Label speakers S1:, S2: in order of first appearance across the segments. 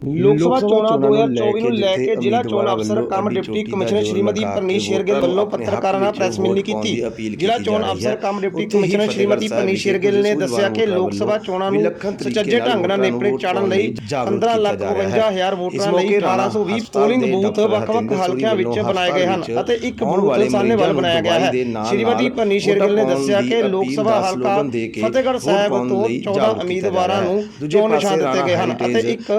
S1: ਲੋਕ ਸਭਾ ਚੋਣਾਂ 2024 ਨੂੰ ਲੈ ਕੇ ਜ਼ਿਲ੍ਹਾ ਚੋਣ ਅਫਸਰ cum deputy commissioner Shrimati Parneet Shergill ਵੱਲੋਂ ਪੱਤਰਕਾਰਾਂ ਨਾਲ ਪ੍ਰੈਸ ਮਿਲਣੀ ਕੀਤੀ। ਜ਼ਿਲ੍ਹਾ ਚੋਣ ਅਫਸਰ cum deputy commissioner Shrimati Parneet Shergill ਨੇ ਦੱਸਿਆ ਕਿ ਲੋਕ ਸਭਾ ਚੋਣਾਂ ਨੂੰ ਸੁਚੱਜੇ ਢੰਗ ਨਾਲ ਨੇਪਰੇ ਚਾੜਨ ਲਈ 15 ਲੱਖ 52000 ਵੋਟਰਾਂ ਲਈ 1820 ਪੋਲਿੰਗ ਬੂਥ ਵੱਖ-ਵੱਖ ਹਲਕਿਆਂ ਵਿੱਚ ਬਣਾਏ ਗਏ ਹਨ ਅਤੇ ਇੱਕ ਬੂਥ ਸਾਹਨੇਵਾਲ ਬਣਾਇਆ ਗਿਆ ਹੈ। ਸ਼੍ਰੀਮਤੀ ਪਰਨੀਸ਼ ਸ਼ੇਰਗਿੱਲ ਨੇ ਦੱਸਿਆ ਕਿ ਲੋਕ ਸਭਾ ਹਲਕਾ ਫਤਿਹਗੜ੍ਹ ਸਾਹਿਬ ਤੋਂ 14 ਉਮੀਦਵਾਰਾਂ ਨੂੰ ਚੋਣ ਨਿਸ਼ਾਨ ਦਿੱਤੇ ਗਏ ਹਨ ਅਤੇ ਇੱਕ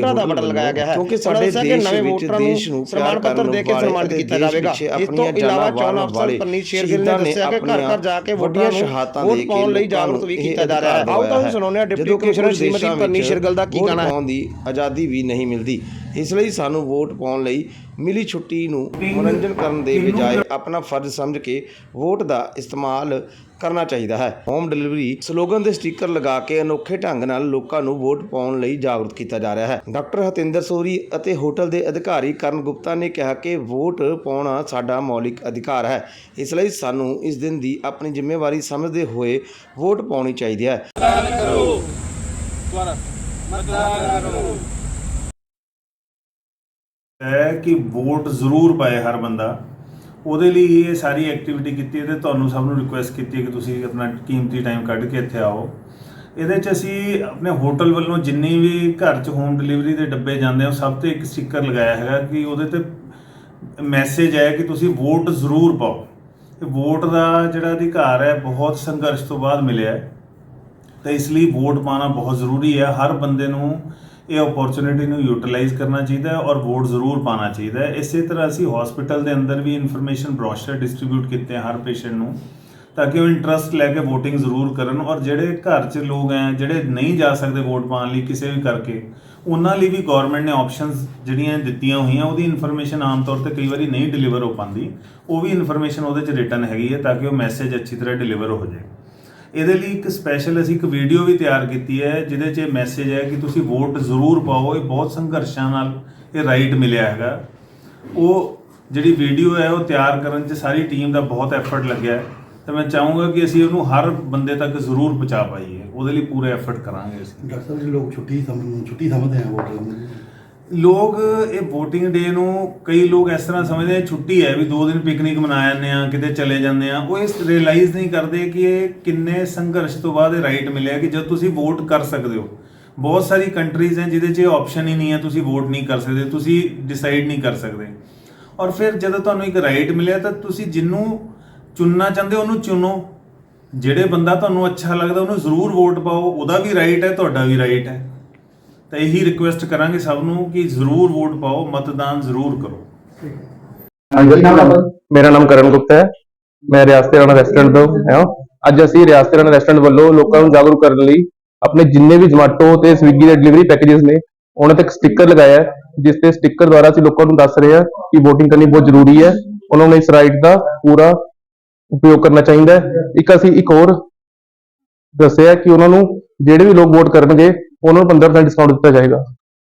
S1: ਨੋਟਾ ਦਾ ਬਟਨ ਲਗਾਇਆ ਗਿਆ ਹੈ।
S2: ਕਿਉਂਕਿ ਸਾਡੇ ਦੇਸ਼
S1: ਨਵੇਂ
S2: ਵਿੱਚ
S1: ਵੋਟਰਾਂ
S2: ਦੇਸ਼ ਨੂੰ
S1: ਸਨਮਾਨ ਪੱਤਰ ਦੇ ਕੇ ਸਨਮਾਨਿਤ ਕੀਤਾ ਜਾਵੇਗਾ। ਇਸ ਤੋਂ ਇਲਾਵਾ ਚੋਣ ਅਫਸਰ ਪਰਨੀਤ ਸ਼ੇਰਗਿੱਲ ਨੇ ਦੱਸਿਆ ਕਿ ਘਰ ਘਰ ਜਾ ਕੇ ਵੋਟਰਾਂ ਨੂੰ ਵੋਟ ਪਾਉਣ ਲਈ ਜਾਗਰੂਕ ਵੀ ਕੀਤਾ ਜਾ ਰਿਹਾ ਹੈ। ਆਓ ਤੁਹਾਨੂੰ ਸੁਣਾਉਂਦੇ ਹਾਂ ਡਿਪਟੀ ਕਮਿਸ਼ਨਰ ਸ਼੍ਰੀਮਤੀ ਪਰਨੀਤ ਸ਼ੇਰਗਿੱਲ ਦਾ ਕੀ ਕਹਿਣਾ ਹੈ?
S2: ਦੀ ਆਜ਼ਾਦੀ ਵੀ ਨਹੀਂ ਮਿਲਦੀ। ਇਸ ਲਈ ਸਾਨੂੰ ਵੋਟ ਪਾਉਣ ਲਈ ਮਿਲੀ ਛੁੱਟੀ ਨੂੰ ਮਨੋਰੰਜਨ ਕਰਨ ਦੇ ਬਜਾਏ ਆਪਣਾ ਫਰਜ਼ ਸਮਝ ਕੇ ਵੋਟ ਦਾ ਇਸਤੇਮਾਲ ਕਰਨਾ ਚਾਹੀਦਾ ਹੈ। ਹੋਮ ਡਿਲੀਵਰੀ ਸਲੋਗਨ ਦੇ ਸਟicker ਲਗਾ ਕੇ ਅਨੋਖੇ ਢੰਗ ਨਾਲ ਲੋਕਾਂ ਨੂੰ ਵੋਟ ਪਾਉਣ ਲਈ ਜਾਗਰੂਕ ਕੀਤਾ ਜਾ ਰਿਹਾ ਹੈ। ਡਾਕਟਰ ਹਤਿੰਦਰ ਸੋਰੀ ਅਤੇ ਹੋਟਲ ਦੇ ਅਧਿਕਾਰੀ ਕਰਨ ਗੁਪਤਾ ਨੇ ਕਿਹਾ ਕਿ ਵੋਟ ਪਾਉਣਾ ਸਾਡਾ ਮੌਲਿਕ ਅਧਿਕਾਰ ਹੈ। ਇਸ ਲਈ ਸਾਨੂੰ ਇਸ ਦਿਨ ਦੀ ਆਪਣੀ ਜ਼ਿੰਮੇਵਾਰੀ ਸਮਝਦੇ ਹੋਏ ਵੋਟ ਪਾਉਣੀ ਚਾਹੀਦੀ ਹੈ।
S3: ਹੈ ਕਿ ਵੋਟ ਜ਼ਰੂਰ ਪਾਏ ਹਰ ਬੰਦਾ। ਉਹਦੇ ਲਈ ਇਹ ਸਾਰੀ ਐਕਟੀਵਿਟੀ ਕੀਤੀ ਹੈ ਤੇ ਤੁਹਾਨੂੰ ਸਭ ਨੂੰ ਰਿਕੁਐਸਟ ਕੀਤੀ ਹੈ ਕਿ ਤੁਸੀਂ ਆਪਣਾ ਕੀਮਤੀ ਟਾਈਮ ਕੱਢ ਕੇ ਇੱਥੇ ਆਓ। ਇਹਦੇ 'ਚ ਅਸੀਂ ਆਪਣੇ ਹੋਟਲ ਵੱਲੋਂ ਜਿੰਨੀ ਵੀ ਘਰ 'ਚ ਹੋਮ ਡਿਲੀਵਰੀ ਦੇ ਡੱਬੇ ਜਾਂਦੇ ਆ ਸਭ ਤੇ ਇੱਕ ਸਟicker ਲਗਾਇਆ ਹੈਗਾ ਕਿ ਉਹਦੇ ਤੇ ਮੈਸੇਜ ਹੈ ਕਿ ਤੁਸੀਂ ਵੋਟ ਜ਼ਰੂਰ ਪਾਓ। ਤੇ ਵੋਟ ਦਾ ਜਿਹੜਾ ਅਧਿਕਾਰ ਹੈ, ਬਹੁਤ ਸੰਘਰਸ਼ ਤੋਂ ਬਾਅਦ ਮਿਲਿਆ ਹੈ। ਤਾਂ ਇਸ ਲਈ ਵੋਟ ਪਾਣਾ ਬਹੁਤ ਜ਼ਰੂਰੀ ਹੈ। ਹਰ ਬੰਦੇ ਨੂੰ ਇਹ ਓਪਰਚ्युनिटी ਨੂੰ ਯੂਟਿਲਾਈਜ਼ ਕਰਨਾ ਚਾਹੀਦਾ ਹੈ ਔਰ ਵੋਟ ਜ਼ਰੂਰ ਪਾਣਾ ਚਾਹੀਦਾ ਹੈ। ਇਸੇ ਤਰ੍ਹਾਂ ਅਸੀਂ ਹਸਪੀਟਲ ਦੇ ਅੰਦਰ ਵੀ ਇਨਫੋਰਮੇਸ਼ਨ ਬ੍ਰੋਸ਼ਰ ਡਿਸਟ੍ਰਿਬਿਊਟ ਕੀਤੇ ਹਰ ਪੇਸ਼ੈਂਟ ਨੂੰ, ਤਾਂ ਕਿ ਉਹ ਇੰਟਰਸਟ ਲੈ ਕੇ VOTING ਜ਼ਰੂਰ ਕਰਨ ਔਰ ਜਿਹੜੇ ਘਰ 'ਚ ਲੋਕ ਐ ਜਿਹੜੇ ਨਹੀਂ ਜਾ ਸਕਦੇ ਵੋਟ ਪਾਉਣ ਲਈ ਕਿਸੇ ਵੀ ਕਰਕੇ, ਉਹਨਾਂ ਲਈ ਵੀ ਗਵਰਨਮੈਂਟ ਨੇ ਆਪਸ਼ਨਸ ਜਿਹੜੀਆਂ ਦਿੱਤੀਆਂ ਹੋਈਆਂ, ਉਹਦੀ ਇਨਫੋਰਮੇਸ਼ਨ ਆਮ ਤੌਰ ਤੇ ਕਈ ਵਾਰੀ ਨਹੀਂ ਡਿਲੀਵਰ ਹੋ ਪਾਉਂਦੀ। ਉਹ ਵੀ ਇਨਫੋਰਮੇਸ਼ਨ ਉਹਦੇ 'ਚ ਰਿਟਨ ਹੈਗੀ ਹੈ ਤਾਂ ਕਿ ਉਹ ਮੈਸੇਜ ਅੱਛੀ ਤਰ੍ਹਾਂ ਡਿਲੀਵਰ ਹੋ ਜਾਏ। ਇਹਦੇ ਲਈ ਇੱਕ ਸਪੈਸ਼ਲ ਅਸੀਂ ਇੱਕ ਵੀਡੀਓ ਵੀ ਤਿਆਰ ਕੀਤੀ ਹੈ, ਜਿਹਦੇ 'ਚ ਮੈਸੇਜ ਹੈ ਕਿ ਤੁਸੀਂ ਵੋਟ ਜ਼ਰੂਰ ਪਾਓ। ਇਹ ਬਹੁਤ ਸੰਘਰਸ਼ਾਂ ਨਾਲ ਇਹ ਰਾਈਟ ਮਿਲਿਆ ਹੈਗਾ। ਉਹ ਜਿਹੜੀ ਵੀਡੀਓ ਹੈ, ਉਹ ਤਿਆਰ ਕਰਨ 'ਚ ਸਾਰੀ ਟੀਮ ਦਾ ਬਹੁਤ ਐਫਰਟ ਲੱਗਿਆ ਹੈ। ਤੇ ਮੈਂ ਚਾਹੂੰਗਾ ਕਿ ਅਸੀਂ ਉਹਨੂੰ ਹਰ ਬੰਦੇ ਤੱਕ ਜ਼ਰੂਰ ਪਹੁੰਚਾ ਪਾਈਏ। ਉਹਦੇ ਲਈ ਪੂਰੇ ਐਫਰਟ ਕਰਾਂਗੇ ਅਸੀਂ।
S4: ਡਾਕਟਰ ਸਾਹਿਬ, ਜੀ ਲੋਕ ਛੁੱਟੀ ਸਮਝ ਛੁੱਟੀ ਸਮਝਦੇ ਆ ਵੋਟਰ ਨੂੰ।
S3: ਲੋਕ ਇਹ VOTING ਡੇ ਨੂੰ ਕਈ ਲੋਕ ਇਸ ਤਰ੍ਹਾਂ ਸਮਝਦੇ ਆ, ਛੁੱਟੀ ਹੈ ਵੀ ਦੋ ਦਿਨ ਪਿਕਨਿਕ ਮਨਾ ਜਾਂਦੇ ਆ, ਕਿਤੇ ਚਲੇ ਜਾਂਦੇ ਆ। ਉਹ ਇਸ ਰਿਅਲਾਈਜ਼ ਨਹੀਂ ਕਰਦੇ ਕਿ ਇਹ ਕਿੰਨੇ ਸੰਘਰਸ਼ ਤੋਂ ਬਾਅਦ ਇਹ ਰਾਈਟ ਮਿਲਿਆ ਕਿ ਜਦ ਤੁਸੀਂ ਵੋਟ ਕਰ ਸਕਦੇ ਹੋ। ਬਹੁਤ ਸਾਰੀ ਕੰਟਰੀਜ਼ ਹੈ ਜਿਹਦੇ 'ਚ ਇਹ ਆਪਸ਼ਨ ਹੀ ਨਹੀਂ ਹੈ, ਤੁਸੀਂ ਵੋਟ ਨਹੀਂ ਕਰ ਸਕਦੇ, ਤੁਸੀਂ ਡਿਸਾਈਡ ਨਹੀਂ ਕਰ ਸਕਦੇ। ਔਰ ਫਿਰ ਜਦੋਂ ਤੁਹਾਨੂੰ ਇੱਕ ਰਾਈਟ ਮਿਲਿਆ ਤਾਂ ਤੁਸੀਂ ਜਿੰਨੂੰ ਚੁਣਨਾ ਚਾਹੁੰਦੇ ਹੋ, ਉਹਨੂੰ ਚੁਣੋ। ਜਿਹੜੇ ਬੰਦਾ ਤੁਹਾਨੂੰ ਅੱਛਾ ਲੱਗਦਾ, ਉਹਨੂੰ ਜ਼ਰੂਰ ਵੋਟ ਪਾਓ। ਉਹਦਾ ਵੀ ਰਾਈਟ ਹੈ, ਤੁਹਾਡਾ ਵੀ ਰਾਈਟ ਹੈ। ਤਾਂ ਇਹੀ ਰਿਕੁਐਸਟ ਕਰਾਂਗੇ ਸਭ ਨੂੰ ਕਿ ਜ਼ਰੂਰ ਵੋਟ ਪਾਓ ਮਤਦਾਨ ਜ਼ਰੂਰ ਕਰੋ।
S5: ਹਾਂਜੀ ਮੇਰਾ ਨਾਮ ਕਰਨ ਗੁਪਤਾ ਹੈ। ਮੈਂ ਰਿਆਸਤ ਰਾਣਾ ਰੈਸਟੋਰੈਂਟ ਤੋਂ ਹਾਂ। ਅੱਜ ਅਸੀਂ ਰਿਆਸਤ ਰਾਣਾ ਰੈਸਟੋਰੈਂਟ ਵੱਲੋਂ ਲੋਕਾਂ ਨੂੰ ਜਾਗਰੂਕ ਕਰਨ ਲਈ ਆਪਣੇ ਜਿੰਨੇ ਵੀ ਜ਼ੋਮੈਟੋ ਤੇ ਸਵਿਗੀ ਦੇ ਡਿਲੀਵਰੀ ਪੈਕੇजेस ਨੇ ਉਹਨਾਂ ਤੇ ਸਟicker ਲਗਾਇਆ ਹੈ ਜਿਸ ਤੇ ਸਟicker ਦੁਆਰਾ ਅਸੀਂ ਲੋਕਾਂ ਨੂੰ ਦੱਸ ਰਹੇ ਹਾਂ ਕਿ VOTING ਕਰਨੀ ਬਹੁਤ ਜ਼ਰੂਰੀ ਹੈ। ਉਹਨਾਂ ਨੂੰ ਇਸ ਰਾਈਟ ਦਾ ਪੂਰਾ ਉਪਯੋਗ ਕਰਨਾ ਚਾਹੀਦਾ ਹੈ। ਇੱਕ ਅਸੀਂ ਇੱਕ ਹੋਰ ਦੱਸਿਆ ਕਿ ਉਹਨਾਂ ਨੂੰ ਜਿਹੜੇ ਵੀ ਲੋਕ ਵੋਟ ਕਰਨਗੇ ਉਹਨਾਂ ਨੂੰ 15% ਡਿਸਕਾਊਂਟ ਦਿੱਤਾ ਜਾਏਗਾ।